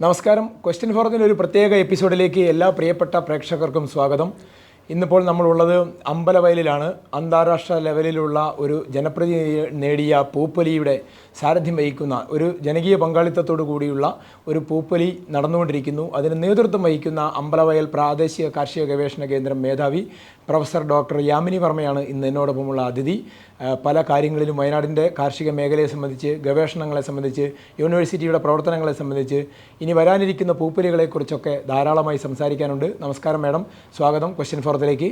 നമസ്കാരം. ക്വസ്റ്റ്യൻ ഫോറത്തിന്റെ ഒരു പ്രത്യേക എപ്പിസോഡിലേക്ക് എല്ലാ പ്രിയപ്പെട്ട പ്രേക്ഷകർക്കും സ്വാഗതം. ഇന്നിപ്പോൾ നമ്മളുള്ളത് അമ്പലവയലിലാണ്. അന്താരാഷ്ട്ര ലെവലിലുള്ള ഒരു ജനപ്രതിനിധി നേടിയ പൂപ്പൊലിയുടെ സാരഥ്യം വഹിക്കുന്ന ഒരു ജനകീയ പങ്കാളിത്തത്തോടു കൂടിയുള്ള ഒരു പൂപ്പൊലി നടന്നുകൊണ്ടിരിക്കുന്നു. അതിന് നേതൃത്വം വഹിക്കുന്ന അമ്പലവയൽ പ്രാദേശിക കാർഷിക ഗവേഷണ കേന്ദ്രം മേധാവി പ്രൊഫസർ ഡോക്ടർ യാമിനി വർമ്മയാണ് ഇന്ന് എന്നോടൊപ്പമുള്ള അതിഥി. പല കാര്യങ്ങളിലും വയനാടിന്റെ കാർഷിക മേഖലയെ സംബന്ധിച്ച് ഗവേഷണങ്ങളെ സംബന്ധിച്ച് യൂണിവേഴ്സിറ്റിയുടെ പ്രവർത്തനങ്ങളെ സംബന്ധിച്ച് ഇനി വരാനിരിക്കുന്ന പൂപ്പലികളെക്കുറിച്ചൊക്കെ ധാരാളമായി സംസാരിക്കാനുണ്ട്. നമസ്കാരം മാഡം. സ്വാഗതം. ക്വസ്റ്റ്യൻ ഫോറത്തിലേക്ക്.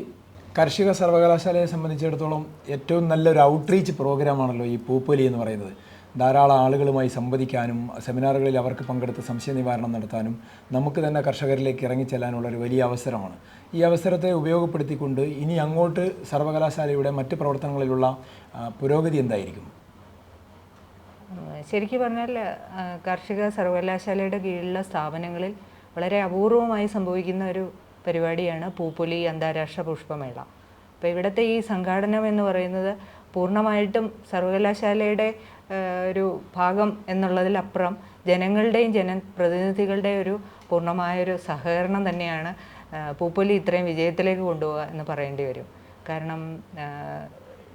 കാർഷിക സർവകലാശാലയെ സംബന്ധിച്ചിടത്തോളം ഏറ്റവും നല്ലൊരു ഔട്ട്റീച്ച് പ്രോഗ്രാമാണല്ലോ ഈ പൂപ്പൊലി എന്ന് പറയുന്നത്. ധാരാളം ആളുകളുമായി സംവദിക്കാനും സെമിനാറുകളിൽ അവർക്ക് പങ്കെടുത്ത് സംശയ നിവാരണം നടത്താനും നമുക്ക് തന്നെ കർഷകരിലേക്ക് ഇറങ്ങിച്ചെല്ലാനുള്ള ഒരു വലിയ അവസരമാണ്. ഈ അവസരത്തെ ഉപയോഗപ്പെടുത്തിക്കൊണ്ട് ഇനി അങ്ങോട്ട് സർവകലാശാലയുടെ മറ്റ് പ്രവർത്തനങ്ങളിലുള്ള പുരോഗതി എന്തായിരിക്കും? ശരിക്കും പറഞ്ഞാൽ കാർഷിക സർവകലാശാലയുടെ കീഴിലുള്ള സ്ഥാപനങ്ങളിൽ വളരെ അപൂർവമായി സംഭവിക്കുന്ന ഒരു പരിപാടിയാണ് പൂപ്പൊലി അന്താരാഷ്ട്ര പുഷ്പമേള. അപ്പോൾ ഇവിടുത്തെ ഈ സംഘാടനം എന്ന് പറയുന്നത് പൂർണമായിട്ടും സർവകലാശാലയുടെ ഒരു ഭാഗം എന്നുള്ളതിലപ്പുറം ജനങ്ങളുടെയും ജനപ്രതിനിധികളുടെയും ഒരു പൂർണമായൊരു സഹകരണം തന്നെയാണ് പൂപ്പൊലി ഇത്രയും വിജയത്തിലേക്ക് കൊണ്ടുപോകുക എന്ന് പറയേണ്ടി വരും. കാരണം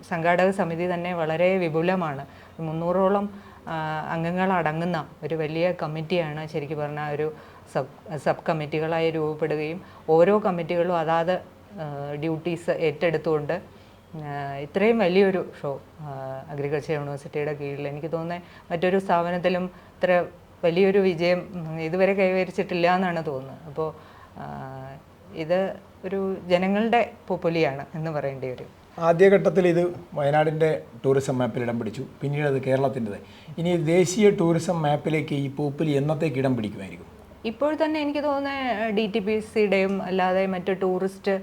സംഘാടക സമിതി തന്നെ വളരെ വിപുലമാണ്. മുന്നൂറോളം അംഗങ്ങൾ അടങ്ങുന്ന ഒരു വലിയ കമ്മിറ്റിയാണ് ശരിക്കും പറഞ്ഞാൽ ഒരു സബ് സബ് കമ്മിറ്റികളായി രൂപപ്പെടുകയും ഓരോ കമ്മിറ്റികളും അതാത് ഡ്യൂട്ടീസ് ഏറ്റെടുത്തുകൊണ്ട് ഇത്രയും വലിയൊരു ഷോ അഗ്രികൾച്ചർ യൂണിവേഴ്സിറ്റിയുടെ കീഴിൽ. എനിക്ക് തോന്നുന്നത് മറ്റൊരു സ്ഥാപനത്തിലും ഇത്ര വലിയൊരു വിജയം ഇതുവരെ കൈവരിച്ചിട്ടില്ല എന്നാണ് തോന്നുന്നത് അപ്പോൾ ഇത് ഒരു ജനങ്ങളുടെ പൊപ്പൊലിയാണ് എന്ന് പറയേണ്ടി വരും. ആദ്യഘട്ടത്തിൽ ഇത് വയനാടിന്റെ ടൂറിസം മാപ്പിൽ ഇടം പിടിച്ചു. പിന്നീട് അത് കേരളത്തിന്റെത് ഇനി ദേശീയ ടൂറിസം മാപ്പിലേക്ക് ഈ പോപ്പുലി എന്നത്തേക്ക് ഇടം പിടിക്കുമായിരിക്കും? ഇപ്പോൾ തന്നെ എനിക്ക് തോന്നുന്നത് ഡി ടി പി സിയുടെയും അല്ലാതെ മറ്റു ടൂറിസ്റ്റ്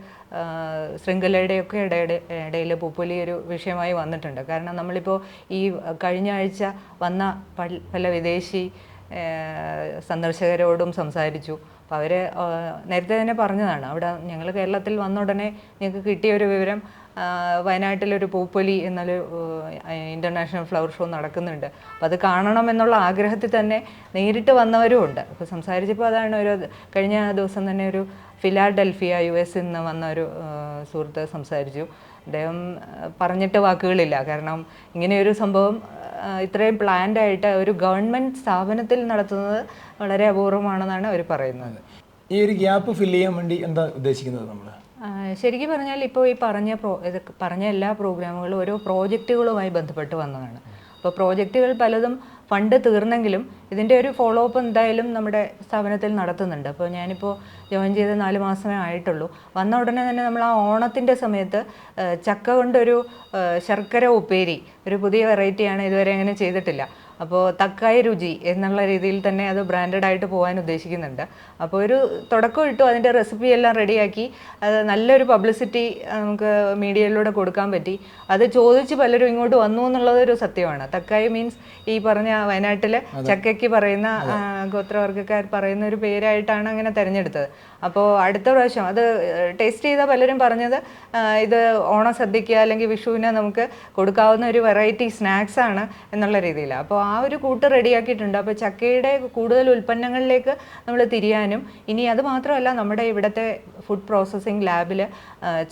ശൃംഖലയുടെയൊക്കെ ഇടയിൽ പൂപ്പൊലി ഒരു വിഷയമായി വന്നിട്ടുണ്ട്. കാരണം നമ്മളിപ്പോൾ ഈ കഴിഞ്ഞ ആഴ്ച വന്ന പല വിദേശി സന്ദർശകരോടും സംസാരിച്ചു. അപ്പോൾ അവർ നേരത്തെ തന്നെ പറഞ്ഞതാണ്. അവിടെ ഞങ്ങൾ കേരളത്തിൽ വന്ന ഉടനെ ഞങ്ങൾക്ക് കിട്ടിയ ഒരു വിവരം വയനാട്ടിലൊരു പൂപ്പൊലി എന്നൊരു ഇന്റർനാഷണൽ ഫ്ലവർ ഷോ നടക്കുന്നുണ്ട്. അപ്പോൾ അത് കാണണം എന്നുള്ള ആഗ്രഹത്തിൽ തന്നെ നേരിട്ട് വന്നവരും ഉണ്ട്. അപ്പോൾ സംസാരിച്ചപ്പോൾ അതാണ് ഒരു കഴിഞ്ഞ ദിവസം തന്നെ ഒരു ഫിലാഡൽഫിയ യു എസിൽ നിന്ന് വന്ന ഒരു സുഹൃത്ത് സംസാരിച്ചു. അദ്ദേഹം പറഞ്ഞിട്ട് വാക്കുകളില്ല. കാരണം ഇങ്ങനെയൊരു സംഭവം ഇത്രയും പ്ലാൻഡ് ആയിട്ട് ഒരു ഗവൺമെന്റ് സ്ഥാപനത്തിൽ നടത്തുന്നത് വളരെ അപൂർവമാണെന്നാണ് അവർ പറയുന്നത്. ഈ ഒരു ഗ്യാപ്പ് ഫില്ല് ചെയ്യാൻ വേണ്ടി എന്താ ഉദ്ദേശിക്കുന്നത് നമ്മൾ ശരിക്കും പറഞ്ഞാൽ ഇപ്പോൾ ഈ പറഞ്ഞ പ്രോ ഇത് പറഞ്ഞ എല്ലാ പ്രോഗ്രാമുകളും ഓരോ പ്രോജക്റ്റുകളുമായി ബന്ധപ്പെട്ട് വന്നതാണ്. അപ്പോൾ പ്രോജക്റ്റുകൾ പലതും ഫണ്ട് തീർന്നെങ്കിലും ഇതിന്റെ ഒരു ഫോളോ അപ്പ് എന്തായാലും നമ്മുടെ സ്ഥാപനത്തിൽ നടത്തുന്നുണ്ട്. അപ്പോൾ ഞാനിപ്പോൾ ജോയിൻ ചെയ്ത് നാല് മാസമേ ആയിട്ടുള്ളൂ. വന്ന ഉടനെ തന്നെ നമ്മൾ ആ ഓണത്തിന്റെ സമയത്ത് ചക്ക കൊണ്ടൊരു ശർക്കര ഉപ്പേരി ഒരു പുതിയ വെറൈറ്റിയാണ് ഇതുവരെ അങ്ങനെ ചെയ്തിട്ടില്ല. അപ്പോൾ തക്കായ രുചി എന്നുള്ള രീതിയിൽ തന്നെ അത് ബ്രാൻഡഡ് ആയിട്ട് പോകാൻ ഉദ്ദേശിക്കുന്നുണ്ട്. അപ്പോൾ ഒരു തുടക്കം ഇട്ടു അതിന്റെ റെസിപ്പി എല്ലാം റെഡിയാക്കി അത് നല്ലൊരു പബ്ലിസിറ്റി നമുക്ക് മീഡിയയിലൂടെ കൊടുക്കാൻ പറ്റി. അത് ചോദിച്ച് പലരും ഇങ്ങോട്ട് വന്നു എന്നുള്ളത് ഒരു സത്യമാണ്. തക്കായ മീൻസ് ഈ പറഞ്ഞ വയനാട്ടിൽ ചക്കയ്ക്ക് പറയുന്ന ഗോത്രവർഗക്കാർ പറയുന്ന ഒരു പേരായിട്ടാണ് അങ്ങനെ തിരഞ്ഞെടുത്തത്. അപ്പോൾ അടുത്ത പ്രാവശ്യം അത് ടേസ്റ്റ് ചെയ്ത പലരും പറഞ്ഞത് ഇത് ഓണം ഓണസദ്യക്ക് അല്ലെങ്കിൽ വിഷുവിന് നമുക്ക് കൊടുക്കാവുന്ന ഒരു വെറൈറ്റി സ്നാക്സ് ആണ് എന്നുള്ള രീതിയിൽ അപ്പോൾ ആ ഒരു കൂട്ട് റെഡിയാക്കിയിട്ടുണ്ട്. അപ്പോൾ ചക്കയുടെ കൂടുതൽ ഉൽപ്പന്നങ്ങളിലേക്ക് നമ്മൾ തിരിയാനും ഇനി അത് മാത്രമല്ല നമ്മുടെ ഇവിടുത്തെ ഫുഡ് പ്രോസസ്സിംഗ് ലാബിൽ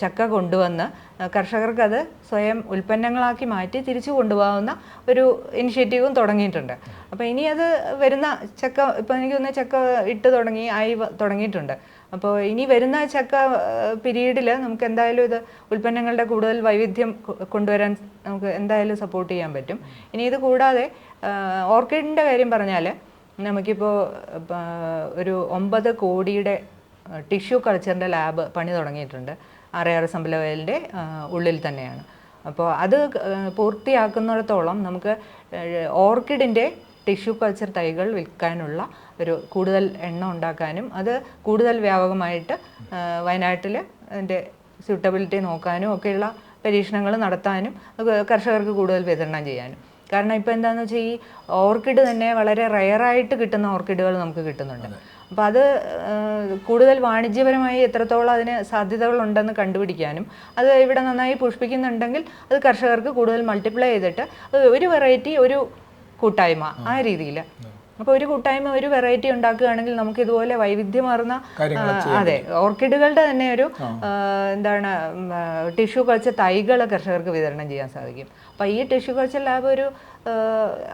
ചക്ക കൊണ്ടുവന്ന് കർഷകർക്ക് അത് സ്വയം ഉൽപ്പന്നങ്ങളാക്കി മാറ്റി തിരിച്ചു കൊണ്ടുപോകാവുന്ന ഒരു ഇനിഷ്യേറ്റീവും തുടങ്ങിയിട്ടുണ്ട്. അപ്പോൾ ഇനി അത് വരുന്ന ചക്ക ഇപ്പോൾ എനിക്ക് തോന്നുന്ന ചക്ക ഇട്ട് തുടങ്ങി ആയി തുടങ്ങിയിട്ടുണ്ട്. അപ്പോൾ ഇനി വരുന്ന ചക്ക പിരീഡിൽ നമുക്ക് എന്തായാലും ഇത് ഉൽപ്പന്നങ്ങളുടെ കൂടുതൽ വൈവിധ്യം കൊണ്ടുവരാൻ നമുക്ക് എന്തായാലും സപ്പോർട്ട് ചെയ്യാൻ പറ്റും. ഇനി ഇത് കൂടാതെ ഓർക്കിഡിന്റെ കാര്യം പറഞ്ഞാൽ നമുക്കിപ്പോൾ ഒരു ഒമ്പത് കോടിയുടെ ടിഷ്യൂ കൾച്ചറിന്റെ ലാബ് പണി തുടങ്ങിയിട്ടുണ്ട്. ആറയാറ് സമ്പലവയലിന്റെ ഉള്ളിൽ തന്നെയാണ്. അപ്പോൾ അത് പൂർത്തിയാക്കുന്നിടത്തോളം നമുക്ക് ഓർക്കിഡിന്റെ ടിഷ്യൂ കൾച്ചർ തൈകൾ വിൽക്കാനുള്ള ഒരു കൂടുതൽ എണ്ണ ഉണ്ടാക്കാനും അത് കൂടുതൽ വ്യാപകമായിട്ട് വയനാട്ടിൽ അതിന്റെ സ്യൂട്ടബിലിറ്റി നോക്കാനും ഒക്കെയുള്ള പരീക്ഷണങ്ങൾ നടത്താനും കർഷകർക്ക് കൂടുതൽ വിതരണം ചെയ്യാനും. കാരണം ഇപ്പോൾ എന്താണെന്ന് വെച്ചാൽ ഈ ഓർക്കിഡ് തന്നെ വളരെ റയറായിട്ട് കിട്ടുന്ന ഓർക്കിഡുകൾ നമുക്ക് കിട്ടുന്നുണ്ട്. അപ്പോൾ അത് കൂടുതൽ വാണിജ്യപരമായി എത്രത്തോളം അതിന് സാധ്യതകളുണ്ടെന്ന് കണ്ടുപിടിക്കാനും അത് ഇവിടെ നന്നായി പുഷ്പിക്കുന്നുണ്ടെങ്കിൽ അത് കർഷകർക്ക് കൂടുതൽ മൾട്ടിപ്ലൈ ചെയ്തിട്ട് ഒരു വെറൈറ്റി ഒരു കൂട്ടായ്മ ആ രീതിയിൽ അപ്പോൾ ഒരു കൂട്ടായ്മ ഒരു വെറൈറ്റി ഉണ്ടാക്കുകയാണെങ്കിൽ നമുക്ക് ഇതുപോലെ വൈവിധ്യമാർന്ന അതെ ഓർക്കിഡുകളുടെ തന്നെ ഒരു എന്താണ് ടിഷ്യൂ കൾച്ചർ തൈകൾ കർഷകർക്ക് വിതരണം ചെയ്യാൻ സാധിക്കും. അപ്പോൾ ഈ ടിഷ്യൂ കൾച്ചർ ലാബ് ഒരു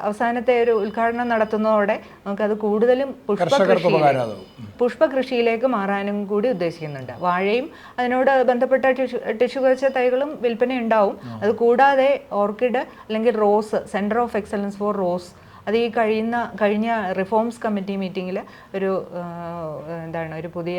അവസാനത്തെ ഒരു ഉദ്ഘാടനം നടത്തുന്നതോടെ നമുക്കത് കൂടുതലും പുഷ്പകൃഷി പുഷ്പകൃഷിയിലേക്ക് മാറാനും കൂടി ഉദ്ദേശിക്കുന്നുണ്ട്. വാഴയും അതിനോട് ബന്ധപ്പെട്ട ടിഷ്യൂ ടിഷ്യൂ കൾച്ചർ തൈകളും വിൽപ്പന ഉണ്ടാവും അത് കൂടാതെ ഓർക്കിഡ് അല്ലെങ്കിൽ rose centre of excellence for rose അത് ഈ കഴിയുന്ന കഴിഞ്ഞ റിഫോംസ് കമ്മിറ്റി മീറ്റിങ്ങിൽ ഒരു എന്താണ് ഒരു പുതിയ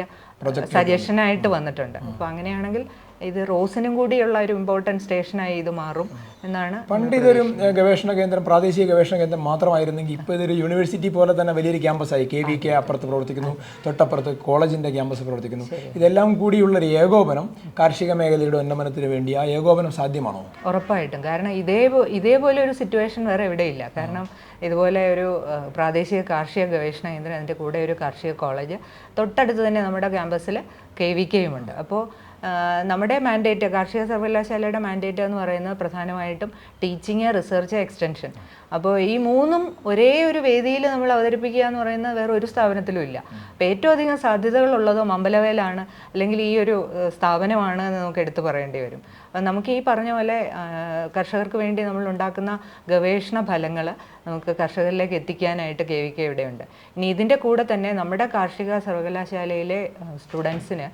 സജഷനായിട്ട് വന്നിട്ടുണ്ട്. അപ്പോൾ അങ്ങനെയാണെങ്കിൽ ഇത് റോസിനും കൂടിയുള്ള ഒരു ഇമ്പോർട്ടന്റ് സ്റ്റേഷനായി ഇത് മാറും എന്നാണ് പണ്ട് ഇതൊരു ഗവേഷണ കേന്ദ്രം പ്രാദേശിക ഗവേഷണ കേന്ദ്രം മാത്രമായിരുന്നെങ്കിൽ ഇപ്പോൾ ഇതൊരു യൂണിവേഴ്സിറ്റി പോലെ തന്നെ വലിയൊരു ക്യാമ്പസായി. കെ വി കെ അപ്പുറത്ത് പ്രവർത്തിക്കുന്നു തൊട്ടപ്പുറത്ത് കോളേജിന്റെ ക്യാമ്പസ് പ്രവർത്തിക്കുന്നു. ഇതെല്ലാം കൂടിയുള്ള ഒരു ഏകോപനം കാർഷിക മേഖലയുടെ ഉന്നമനത്തിന് വേണ്ടി ആ ഏകോപനം സാധ്യമാണോ? ഉറപ്പായിട്ടും. കാരണം ഇതേ ഇതേപോലെ ഒരു സിറ്റുവേഷൻ വേറെ എവിടെയില്ല. കാരണം ഇതുപോലെ ഒരു പ്രാദേശിക കാർഷിക ഗവേഷണ കേന്ദ്രം അതിന്റെ കൂടെ ഒരു കാർഷിക കോളേജ്. തൊട്ടടുത്ത് തന്നെ നമ്മുടെ ക്യാമ്പസിൽ കെ വി കെയും ഉണ്ട് അപ്പോൾ നമ്മുടെ മാൻഡേറ്റ് കാർഷിക സർവകലാശാലയുടെ മാൻഡേറ്റ് എന്ന് പറയുന്നത് പ്രധാനമായിട്ടും ടീച്ചിങ് റിസർച്ച് എക്സ്റ്റൻഷൻ അപ്പോൾ ഈ മൂന്നും ഒരേ ഒരു വേദിയിൽ നമ്മൾ അവതരിപ്പിക്കുക എന്ന് പറയുന്നത് വേറെ ഒരു സ്ഥാപനത്തിലും ഇല്ല. അപ്പോൾ ഏറ്റവും അധികം സാധ്യതകളുള്ളതോ മമ്പലവേലാണ് അല്ലെങ്കിൽ ഈ ഒരു സ്ഥാപനമാണ് എന്ന് നമുക്ക് എടുത്തു പറയേണ്ടി വരും. നമുക്ക് ഈ പറഞ്ഞ പോലെ കർഷകർക്ക് വേണ്ടി നമ്മൾ ഉണ്ടാക്കുന്ന ഗവേഷണ ഫലങ്ങൾ നമുക്ക് കർഷകരിലേക്ക് എത്തിക്കാനായിട്ട് കെ വി കെ ഇവിടെയുണ്ട്. ഇനി ഇതിന്റെ കൂടെ തന്നെ നമ്മുടെ കാർഷിക സർവകലാശാലയിലെ സ്റ്റുഡൻസിന്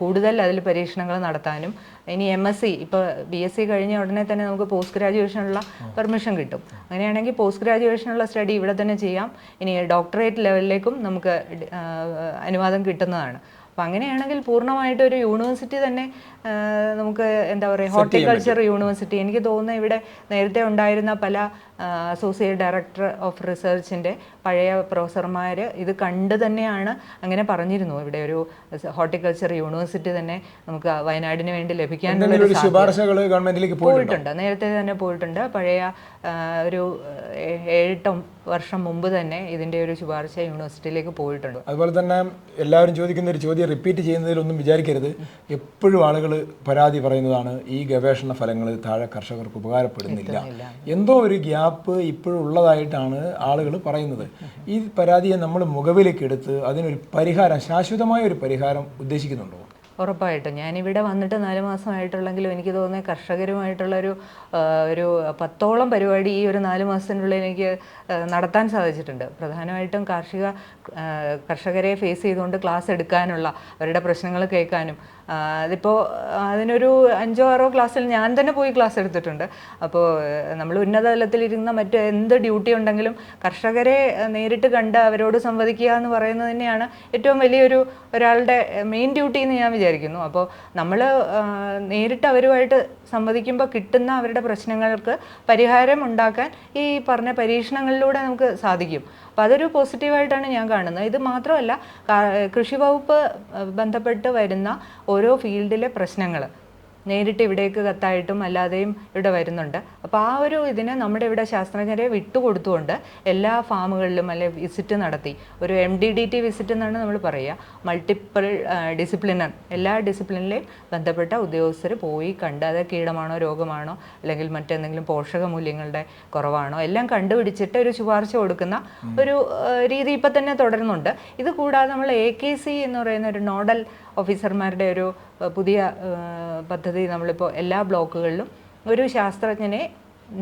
കൂടുതൽ അതിൽ പരീക്ഷണങ്ങൾ നടത്താനും. ഇനി എം എസ് സി ഇപ്പോൾ ബി എസ് സി കഴിഞ്ഞ ഉടനെ തന്നെ നമുക്ക് പോസ്റ്റ് ഗ്രാജുവേഷനുള്ള പെർമിഷൻ കിട്ടും. അങ്ങനെയാണെങ്കിൽ പോസ്റ്റ് ഗ്രാജുവേഷനുള്ള സ്റ്റഡി ഇവിടെ തന്നെ ചെയ്യാം. ഇനി ഡോക്ടറേറ്റ് ലെവലിലേക്കും നമുക്ക് അനുവാദം കിട്ടുന്നതാണ്. അപ്പം അങ്ങനെയാണെങ്കിൽ പൂർണമായിട്ട് ഒരു യൂണിവേഴ്സിറ്റി തന്നെ നമുക്ക് എന്താ പറയുക ഹോർട്ടിക്കൾച്ചർ യൂണിവേഴ്സിറ്റി എനിക്ക് തോന്നുന്നു ഇവിടെ നേരത്തെ ഉണ്ടായിരുന്ന പല അസോസിയേറ്റ് ഡയറക്ടർ ഓഫ് റിസർച്ചിന്റെ പഴയ പ്രൊഫസർമാർ ഇത് കണ്ട് തന്നെയാണ് അങ്ങനെ പറഞ്ഞിരുന്നു. ഇവിടെ ഒരു ഹോർട്ടിക്കൾച്ചർ യൂണിവേഴ്സിറ്റി തന്നെ നമുക്ക് വയനാടിന് വേണ്ടി ലഭിക്കാൻ ശുപാർശകൾ ഗവൺമെന്റിലേക്ക് പോയിട്ടുണ്ട്? നേരത്തെ തന്നെ പോയിട്ടുണ്ട്. പഴയ ഒരു ഏഴെട്ട് വർഷം മുമ്പ് തന്നെ ഇതിന്റെ ഒരു ശുപാർശ യൂണിവേഴ്സിറ്റിയിലേക്ക് പോയിട്ടുണ്ട്. അതുപോലെ തന്നെ എല്ലാവരും ചോദിക്കുന്ന ഒരു ചോദ്യം റിപ്പീറ്റ് ചെയ്യുന്നതിലൊന്നും വിചാരിക്കരുത്. എപ്പോഴും ആളുകൾ പരാതി പറയുന്നതാണ് ഈ ഗവേഷണ ഫലങ്ങൾ താഴെ കർഷകർക്ക് ഉപകാരപ്പെടുന്നില്ല. എന്തോ ഒരു ഗ്യാപ്പ് ഇപ്പോഴുള്ളതായിട്ടാണ് ആളുകൾ പറയുന്നത്. ഈ പരാതിയെ നമ്മൾ മുഖവിലേക്ക് എടുത്ത് അതിനൊരു പരിഹാരം ശാശ്വതമായ ഒരു പരിഹാരം ഉദ്ദേശിക്കുന്നുണ്ടോ? ഉറപ്പായിട്ടും. ഞാനിവിടെ വന്നിട്ട് നാല് മാസമായിട്ടുള്ളെങ്കിലും എനിക്ക് തോന്നുന്നത് കർഷകരുമായിട്ടുള്ള ഒരു പത്തോളം പരിപാടി ഈ ഒരു നാല് മാസത്തിനുള്ളിൽ എനിക്ക് നടത്താൻ സാധിച്ചിട്ടുണ്ട്. പ്രധാനമായിട്ടും കാർഷിക കർഷകരെ ഫേസ് ചെയ്തുകൊണ്ട് ക്ലാസ് എടുക്കാനുള്ള അവരുടെ പ്രശ്നങ്ങൾ കേൾക്കാനും അതിപ്പോൾ അതിനൊരു അഞ്ചോ ആറോ ക്ലാസ്സിൽ ഞാൻ തന്നെ പോയി ക്ലാസ് എടുത്തിട്ടുണ്ട്. അപ്പോൾ നമ്മൾ ഉന്നതതലത്തിലിരുന്ന മറ്റ് എന്ത് ഡ്യൂട്ടി ഉണ്ടെങ്കിലും കർഷകരെ നേരിട്ട് കണ്ട് അവരോട് സംവദിക്കുക എന്ന് പറയുന്നത് തന്നെയാണ് ഏറ്റവും വലിയൊരു ഒരാളുടെ മെയിൻ ഡ്യൂട്ടി എന്ന് ഞാൻ വിചാരിക്കുന്നു. അപ്പോൾ നമ്മൾ നേരിട്ട് അവരുമായിട്ട് സംവദിക്കുമ്പോൾ കിട്ടുന്ന അവരുടെ പ്രശ്നങ്ങൾക്ക് പരിഹാരം ഉണ്ടാക്കാൻ ഈ പറഞ്ഞ പരീക്ഷണങ്ങളിലൂടെ നമുക്ക് സാധിക്കും. അപ്പോൾ അതൊരു പോസിറ്റീവായിട്ടാണ് ഞാൻ കാണുന്നത്. ഇത് മാത്രമല്ല കൃഷി വകുപ്പ് ബന്ധപ്പെട്ട് വരുന്ന ഓരോ ഫീൽഡിലെ പ്രശ്നങ്ങൾ നേരിട്ട് ഇവിടേക്ക് കത്തായിട്ടും അല്ലാതെയും ഇവിടെ വരുന്നുണ്ട്. അപ്പോൾ ആ ഒരു ഇതിനെ നമ്മുടെ ഇവിടെ ശാസ്ത്രജ്ഞരെ വിട്ടുകൊടുത്തുകൊണ്ട് എല്ലാ ഫാമുകളിലും അല്ലെ വിസിറ്റ് നടത്തി. ഒരു M D D T visit എന്നാണ് നമ്മൾ പറയുക. മൾട്ടിപ്പിൾ ഡിസിപ്ലിനർ എല്ലാ ഡിസിപ്ലിനിലെയും ബന്ധപ്പെട്ട ഉദ്യോഗസ്ഥർ പോയി കണ്ട് അത് കീടമാണോ രോഗമാണോ അല്ലെങ്കിൽ മറ്റെന്തെങ്കിലും പോഷക മൂല്യങ്ങളുടെ കുറവാണോ എല്ലാം കണ്ടുപിടിച്ചിട്ട് ഒരു ശുപാർശ കൊടുക്കുന്ന ഒരു രീതി ഇപ്പം തന്നെ തുടരുന്നുണ്ട്. ഇത് കൂടാതെ നമ്മൾ എ കെ സി എന്ന് പറയുന്ന ഒരു നോഡൽ ഓഫീസർമാരുടെ ഒരു പുതിയ പദ്ധതി നമ്മളിപ്പോൾ എല്ലാ ബ്ലോക്കുകളിലും ഒരു ശാസ്ത്രജ്ഞനെ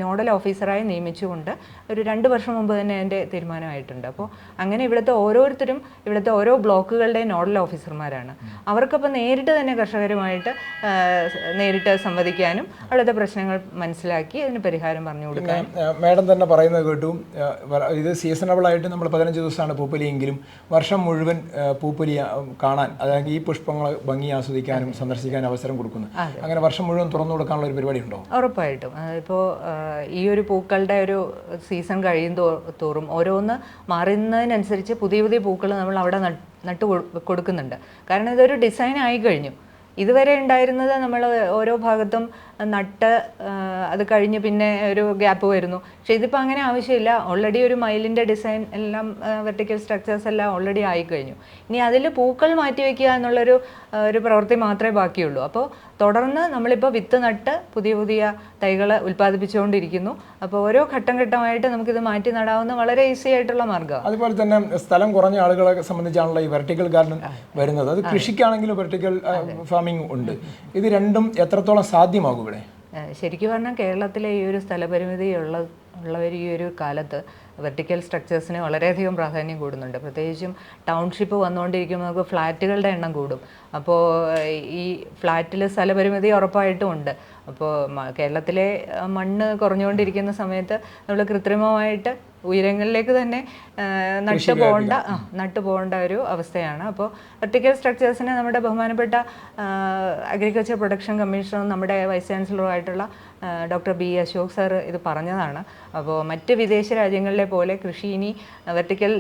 നോഡൽ ഓഫീസറായി നിയമിച്ചുകൊണ്ട് ഒരു രണ്ട് വർഷം മുമ്പ് തന്നെ എന്റെ തീരുമാനമായിട്ടുണ്ട്. അപ്പോൾ അങ്ങനെ ഇവിടുത്തെ ഓരോരുത്തരും ഇവിടുത്തെ ഓരോ ബ്ലോക്കുകളുടെ നോഡൽ ഓഫീസർമാരാണ്. അവർക്കപ്പോൾ നേരിട്ട് തന്നെ കർഷകരുമായിട്ട് നേരിട്ട് സംവദിക്കാനും അവിടുത്തെ പ്രശ്നങ്ങൾ മനസ്സിലാക്കി അതിന് പരിഹാരം പറഞ്ഞു കൊടുക്കാൻ മാഡം തന്നെ പറയുന്നത് കേട്ടു ഇത് സീസണബിൾ ആയിട്ട് നമ്മൾ പതിനഞ്ച് ദിവസമാണ് പൂപ്പലിയെങ്കിലും വർഷം മുഴുവൻ പൂപ്പലി കാണാൻ അതായത് ഈ പുഷ്പങ്ങൾ ഭംഗി ആസ്വദിക്കാനും സന്ദർശിക്കാനും അവസരം കൊടുക്കുന്നു. അങ്ങനെ വർഷം മുഴുവൻ തുറന്നു കൊടുക്കാനുള്ള ഒരു പരിപാടി ഉണ്ടോ ഉറപ്പായിട്ടും ഇപ്പോൾ ഈ ഒരു പൂക്കളുടെ ഒരു സീസൺ കഴിയും തോറും ഓരോന്ന് മാറുന്നതിനനുസരിച്ച് പുതിയ പുതിയ പൂക്കൾ നമ്മൾ അവിടെ നട്ട് കൊടുക്കുന്നുണ്ട്. കാരണം ഇതൊരു ഡിസൈൻ ആയി കഴിഞ്ഞു. ഇതുവരെ ഉണ്ടായിരുന്നത് നമ്മൾ ഓരോ ഭാഗത്തും നട്ട് അത് കഴിഞ്ഞ് പിന്നെ ഒരു ഗ്യാപ്പ് വരുന്നു. പക്ഷെ ഇതിപ്പോൾ അങ്ങനെ ആവശ്യമില്ല. ഓൾറെഡി ഒരു മയിലിന്റെ ഡിസൈൻ എല്ലാം വെർട്ടിക്കൽ സ്ട്രക്ചേഴ്സ് എല്ലാം ഓൾറെഡി ആയിക്കഴിഞ്ഞു ഇനി അതിൽ പൂക്കൾ മാറ്റി വയ്ക്കുക എന്നുള്ളൊരു ഒരു പ്രവൃത്തി മാത്രമേ ബാക്കിയുള്ളൂ. അപ്പോൾ തുടർന്ന് നമ്മളിപ്പോൾ വിത്ത് നട്ട് പുതിയ പുതിയ തൈകൾ ഉൽപ്പാദിപ്പിച്ചുകൊണ്ടിരിക്കുന്നു. അപ്പോൾ ഓരോ ഘട്ടം ഘട്ടമായിട്ട് നമുക്കിത് മാറ്റി നടാവുന്ന വളരെ ഈസി ആയിട്ടുള്ള മാർഗമാണ് അതുപോലെ തന്നെ സ്ഥലം കുറഞ്ഞ ആളുകളെ സംബന്ധിച്ചാണല്ലോ ഈ വെർട്ടിക്കൽ ഗാർഡൻ വരുന്നത്. അത് കൃഷിക്കാണെങ്കിലും വെർട്ടിക്കൽ ഫാമിംഗ് ഉണ്ട്. ഇത് രണ്ടും എത്രത്തോളം സാധ്യമാകും ഇവിടെ? ശരിക്കും പറഞ്ഞാൽ കേരളത്തിലെ ഈ ഒരു സ്ഥലപരിമിതി ഉള്ള ഉള്ളവർ ഈ ഒരു കാലത്ത് വെർട്ടിക്കൽ സ്ട്രക്ചേഴ്സിന് വളരെയധികം പ്രാധാന്യം കൂടുന്നുണ്ട്. പ്രത്യേകിച്ചും ടൗൺഷിപ്പ് വന്നുകൊണ്ടിരിക്കുമ്പോൾ നമുക്ക് ഫ്ലാറ്റുകളുടെ എണ്ണം കൂടും. അപ്പോൾ ഈ ഫ്ലാറ്റിൽ സ്ഥലപരിമിതി ഉറപ്പായിട്ടും ഉണ്ട്. അപ്പോൾ കേരളത്തിലെ മണ്ണ് കുറഞ്ഞുകൊണ്ടിരിക്കുന്ന സമയത്ത് നമ്മൾ കൃത്രിമമായിട്ട് ഉയരങ്ങളിലേക്ക് തന്നെ നട്ടു പോകേണ്ട നട്ടു പോകേണ്ട ഒരു അവസ്ഥയാണ്. അപ്പോൾ വെർട്ടിക്കൽ സ്ട്രക്ചേഴ്സിനെ നമ്മുടെ ബഹുമാനപ്പെട്ട അഗ്രികൾച്ചർ പ്രൊഡക്ഷൻ കമ്മീഷണറും നമ്മുടെ വൈസ് ചാൻസലറും ആയിട്ടുള്ള ഡോക്ടർ ബി അശോക് സാർ ഇത് പറഞ്ഞതാണ്. അപ്പോൾ മറ്റ് വിദേശ രാജ്യങ്ങളിലെ പോലെ കൃഷി ഇനി വെർട്ടിക്കൽ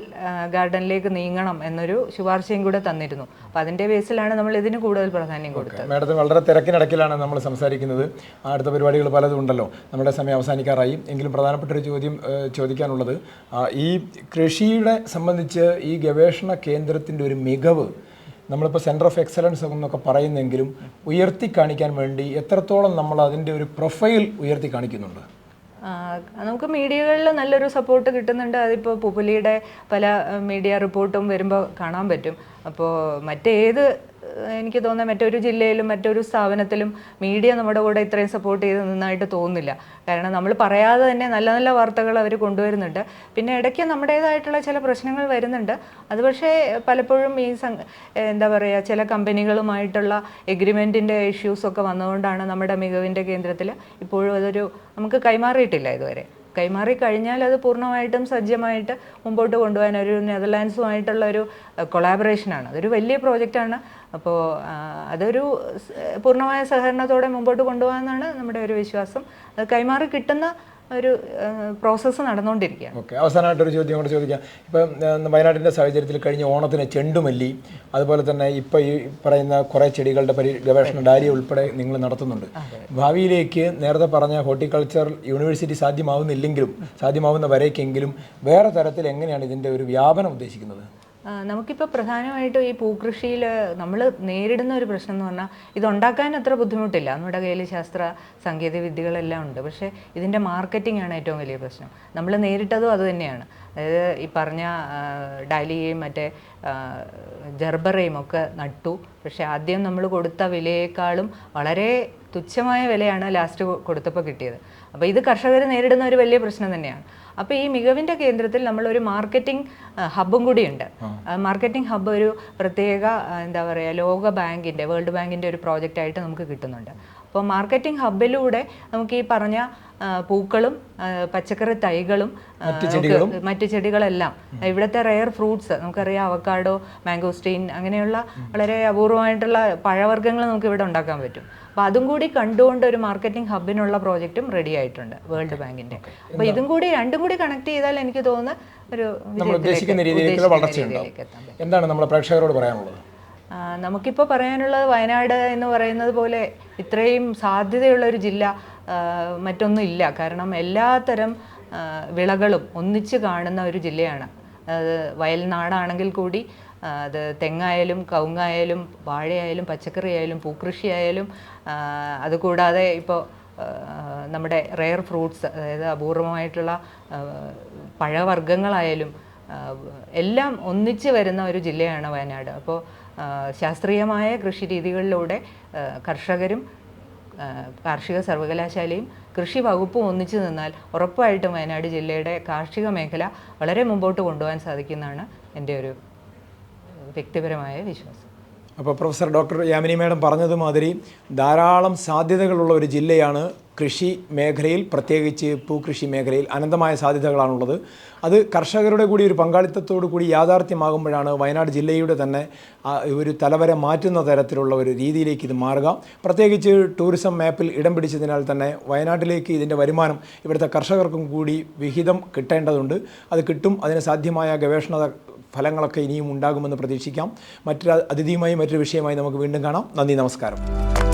ഗാർഡനിലേക്ക് നീങ്ങണം എന്നൊരു ശുപാർശയും കൂടെ തന്നിരുന്നു. അപ്പോൾ അതിന്റെ ബേസിലാണ് നമ്മൾ ഇതിന് കൂടുതൽ പ്രാധാന്യം കൊടുത്തത്. മാഡത്തിന് വളരെ തിരക്കിനിടക്കിലാണ് നമ്മൾ സംസാരിക്കുന്നത്. അടുത്ത പരിപാടികൾ പലതും ഉണ്ടല്ലോ. നമ്മുടെ സമയം അവസാനിക്കാറായി. എങ്കിലും പ്രധാനപ്പെട്ട ഒരു ചോദ്യം ചോദിക്കാനുള്ളത് ഈ കൃഷിയുടെ സംബന്ധിച്ച് ഈ ഗവേഷണ കേന്ദ്രത്തിന്റെ ഒരു മികവ് നമ്മളിപ്പോൾ സെന്റർ ഓഫ് എക്സലൻസ് എന്നൊക്കെ പറയുന്നെങ്കിലും ഉയർത്തി കാണിക്കാൻ വേണ്ടി എത്രത്തോളം നമ്മൾ അതിന്റെ ഒരു പ്രൊഫൈൽ ഉയർത്തി കാണിക്കുന്നുണ്ട്? നമുക്ക് മീഡിയകളിൽ നല്ലൊരു സപ്പോർട്ട് കിട്ടുന്നുണ്ട്. അതിപ്പോൾ പുപ്പുലിയുടെ പല മീഡിയ റിപ്പോർട്ടും വരുമ്പോൾ കാണാൻ പറ്റും. അപ്പോൾ മറ്റേത് എനിക്ക് തോന്നുന്നത് മറ്റൊരു ജില്ലയിലും മറ്റൊരു സ്ഥാപനത്തിലും മീഡിയ നമ്മുടെ കൂടെ ഇത്രയും സപ്പോർട്ട് ചെയ്ത് നിന്നായിട്ട് തോന്നുന്നില്ല. കാരണം നമ്മൾ പറയാതെ തന്നെ നല്ല നല്ല വാർത്തകൾ അവർ കൊണ്ടുവരുന്നുണ്ട്. പിന്നെ ഇടയ്ക്ക് നമ്മുടേതായിട്ടുള്ള ചില പ്രശ്നങ്ങൾ വരുന്നുണ്ട്. അത് പക്ഷേ പലപ്പോഴും ഈ എന്താ പറയുക ചില കമ്പനികളുമായിട്ടുള്ള എഗ്രിമെന്റിന്റെ ഇഷ്യൂസൊക്കെ വന്നതുകൊണ്ടാണ് നമ്മുടെ മികവിന്റെ കേന്ദ്രത്തിൽ ഇപ്പോഴും അതൊരു നമുക്ക് കൈമാറിയിട്ടില്ല ഇതുവരെ. കൈമാറി കഴിഞ്ഞാൽ അത് പൂർണമായിട്ടും സജ്ജമായിട്ട് മുമ്പോട്ട് കൊണ്ടുപോകാൻ ഒരു നെതർലാൻഡ്സുമായിട്ടുള്ള ഒരു കൊളാബറേഷനാണ് അതൊരു വലിയ പ്രോജക്റ്റാണ് അപ്പോൾ അതൊരു പൂർണമായ സഹകരണത്തോടെ മുമ്പോട്ട് കൊണ്ടുപോകാമെന്നാണ് നമ്മുടെ ഒരു വിശ്വാസം. അത് കൈമാറി കിട്ടുന്ന ഒരു പ്രോസസ്സ് നടന്നുകൊണ്ടിരിക്കുകയാണ്. ഓക്കെ അവസാനമായിട്ടൊരു ചോദ്യം കൂടെ ചോദിക്കാം. ഇപ്പം വയനാട്ടിന്റെ സാഹചര്യത്തിൽ കഴിഞ്ഞ ഓണത്തിന് ചെണ്ടുമല്ലി അതുപോലെ തന്നെ ഇപ്പം ഈ പറയുന്ന കുറേ ചെടികളുടെ പരി ഗവേഷണ ഡാരി ഉൾപ്പെടെ നിങ്ങൾ നടത്തുന്നുണ്ട്. ഭാവിയിലേക്ക് നേരത്തെ പറഞ്ഞ ഹോർട്ടിക്കൾച്ചർ യൂണിവേഴ്സിറ്റി സാധ്യമാവുന്നില്ലെങ്കിലും സാധ്യമാവുന്ന വരേക്കെങ്കിലും വേറെ തരത്തിൽ എങ്ങനെയാണ് ഇതിന്റെ ഒരു വ്യാപനം ഉദ്ദേശിക്കുന്നത്? നമുക്കിപ്പോൾ പ്രധാനമായിട്ടും ഈ പൂക്കൃഷിയിൽ നമ്മൾ നേരിടുന്ന ഒരു പ്രശ്നം എന്ന് പറഞ്ഞാൽ ഇതുണ്ടാക്കാൻ അത്ര ബുദ്ധിമുട്ടില്ല. നമ്മുടെ കയ്യിൽ ശാസ്ത്ര സാങ്കേതിക വിദ്യകളെല്ലാം ഉണ്ട്. പക്ഷേ ഇതിന്റെ മാർക്കറ്റിംഗ് ആണ് ഏറ്റവും വലിയ പ്രശ്നം. നമ്മൾ നേരിട്ടതും അത് തന്നെയാണ്. അതായത് ഈ പറഞ്ഞ ഡാലിയയും മറ്റേ ജർബറയും ഒക്കെ നട്ടു. പക്ഷേ ആദ്യം നമ്മൾ കൊടുത്ത വിലയേക്കാളും വളരെ തുച്ഛമായ വിലയാണ് ലാസ്റ്റ് കൊടുത്തപ്പോൾ കിട്ടിയത്. അപ്പോൾ ഇത് കർഷകർ നേരിടുന്ന ഒരു വലിയ പ്രശ്നം തന്നെയാണ്. അപ്പോൾ ഈ മികവിന്റെ കേന്ദ്രത്തിൽ നമ്മൾ ഒരു മാർക്കറ്റിംഗ് ഹബ്ബും കൂടിയുണ്ട്. മാർക്കറ്റിംഗ് ഹബ്ബ് ഒരു പ്രത്യേക എന്താ പറയുക ലോക ബാങ്കിന്റെ വേൾഡ് ബാങ്കിന്റെ ഒരു പ്രോജക്റ്റ് ആയിട്ട് നമുക്ക് കിട്ടുന്നുണ്ട്. അപ്പോൾ മാർക്കറ്റിംഗ് ഹബ്ബിലൂടെ നമുക്ക് ഈ പറഞ്ഞ പൂക്കളും പച്ചക്കറി തൈകളും മറ്റു ചെടികളെല്ലാം ഇവിടുത്തെ റെയർ ഫ്രൂട്ട്സ് നമുക്കറിയാം അവക്കാഡോ മാംഗോസ്റ്റീൻ അങ്ങനെയുള്ള വളരെ അപൂർവമായിട്ടുള്ള പഴവർഗങ്ങൾ നമുക്ക് ഇവിടെ ഉണ്ടാക്കാൻ പറ്റും. അപ്പോൾ അതും കൂടി കണ്ടുകൊണ്ട് ഒരു മാർക്കറ്റിംഗ് ഹബിനുള്ള പ്രോജക്റ്റും റെഡി ആയിട്ടുണ്ട് വേൾഡ് ബാങ്കിന്റെ. അപ്പോൾ ഇതും കൂടി രണ്ടും കൂടി കണക്ട് ചെയ്താൽ എനിക്ക് തോന്നുന്നു ഒരു നമ്മൾ ഉദ്ദേശിക്കുന്ന രീതിയിലേക്കുള്ള വളർച്ചയുണ്ടാവും. എന്താണ് നമ്മുടെ പ്രേക്ഷകരോട് പറയാനുള്ളത്? നമുക്കിപ്പോൾ പറയാനുള്ളത് വയനാട് എന്ന് പറയുന്നത് പോലെ ഇത്രയും സാധ്യതയുള്ള ഒരു ജില്ല മറ്റൊന്നും ഇല്ല. കാരണം എല്ലാത്തരം വിളകളും ഒന്നിച്ച് കാണുന്ന ഒരു ജില്ലയാണ്. വയൽ വയൽനാടാണെങ്കിൽ കൂടി അത് തെങ്ങായാലും കവുങ്ങായാലും വാഴയായാലും പച്ചക്കറി ആയാലും പൂക്കൃഷിയായാലും ആയാലും അതുകൂടാതെ ഇപ്പോൾ നമ്മുടെ റെയർ ഫ്രൂട്ട്സ് അതായത് അപൂർവമായിട്ടുള്ള പഴവർഗങ്ങളായാലും എല്ലാം ഒന്നിച്ച് വരുന്ന ഒരു ജില്ലയാണ് വയനാട്. അപ്പോൾ ശാസ്ത്രീയമായ കൃഷി രീതികളിലൂടെ കർഷകരും കാർഷിക സർവകലാശാലയും കൃഷി വകുപ്പും ഒന്നിച്ചു നിന്നാൽ ഉറപ്പായിട്ടും വയനാട് ജില്ലയുടെ കാർഷിക മേഖല വളരെ മുമ്പോട്ട് കൊണ്ടുപോകാൻ സാധിക്കുന്നതാണ് എന്റെ ഒരു വ്യക്തിപരമായ വിശ്വാസം. അപ്പോൾ പ്രൊഫസർ ഡോക്ടർ യാമിനി മേഡം പറഞ്ഞതുമാതിരി ധാരാളം സാധ്യതകളുള്ള ഒരു ജില്ലയാണ് കൃഷി മേഖലയിൽ പ്രത്യേകിച്ച് പൂക്കൃഷി മേഖലയിൽ അനന്തമായ സാധ്യതകളാണുള്ളത്. അത് കർഷകരുടെ കൂടി ഒരു പങ്കാളിത്തത്തോടു കൂടി യാഥാർത്ഥ്യമാകുമ്പോഴാണ് വയനാട് ജില്ലയുടെ തന്നെ ഒരു തലവര മാറ്റുന്ന തരത്തിലുള്ള ഒരു രീതിയിലേക്ക് ഇത് മാറുക. പ്രത്യേകിച്ച് ടൂറിസം മാപ്പിൽ ഇടം പിടിച്ചതിനാൽ തന്നെ വയനാട്ടിലേക്ക് ഇതിന്റെ വരുമാനം ഇവിടുത്തെ കർഷകർക്കും കൂടി വിഹിതം കിട്ടേണ്ടതുണ്ട്. അത് കിട്ടും അതിന് സാധ്യമായ ഗവേഷണ ഫലങ്ങളൊക്കെ ഇനിയും ഉണ്ടാകുമെന്ന് പ്രതീക്ഷിക്കാം. മറ്റൊരു അതിഥിയുമായി മറ്റൊരു വിഷയമായി നമുക്ക് വീണ്ടും കാണാം. നന്ദി നമസ്കാരം.